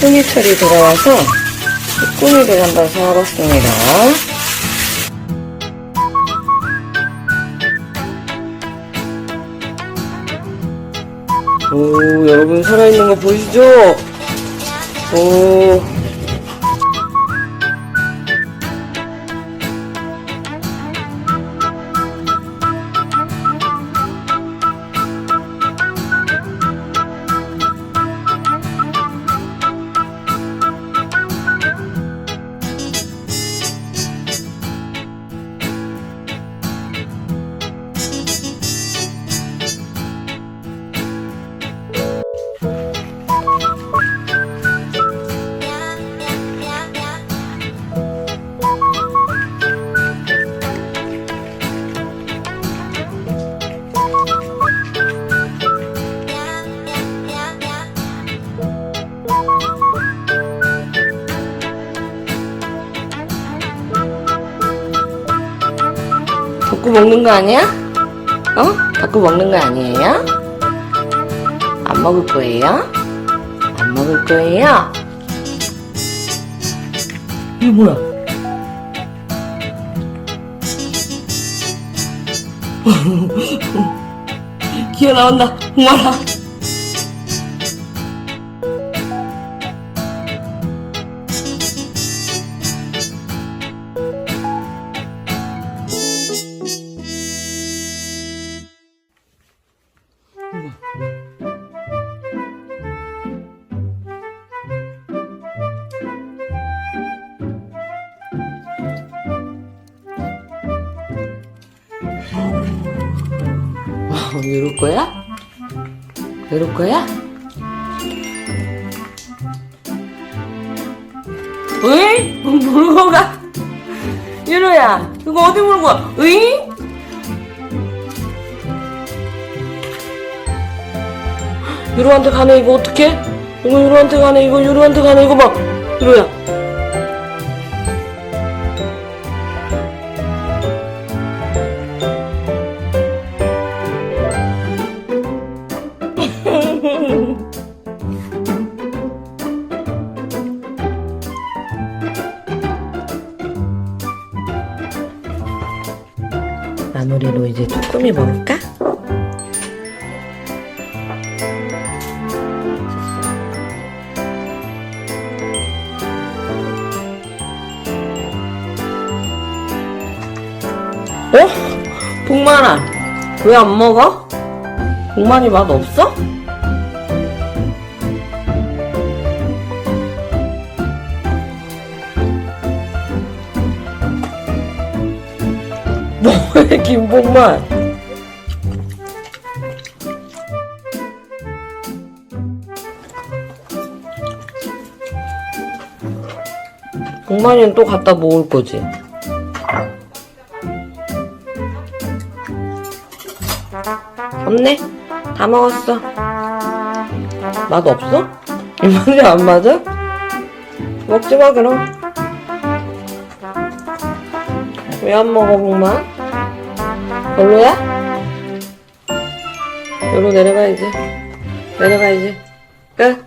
꾸미철이 돌아와서 꾸미를 한번 사봤습니다. 오, 여러분 살아있는 거 보이시죠? 오. 닭구 먹는 거 아니야? 어? 닭구 먹는 거 아니에요? 안 먹을 거예요? 안 먹을 거예요? 이게 뭐야? 기어 나온다. 엄마라. 이럴 거야? 이럴 거야? 으이? 물고 가? 유로야, 이거 어디 물고 가? 으이? 유로한테 가네, 이거 어떡해? 이거 유로한테 가네, 이거 유로한테 가네, 이거 봐. 유로야. 마무리로 이제 쭈꾸미 먹을까? 왜 안 먹어? 복만이 맛 없어? 뭐해 김복만 복만이는 또 갖다 먹을 거지 없네 다 먹었어 맛 없어? 입맛이 안 맞아? 먹지 마 그럼 왜 안 먹어 복만? 별로야? 여기로 내려가야지. 내려가야지. 끝.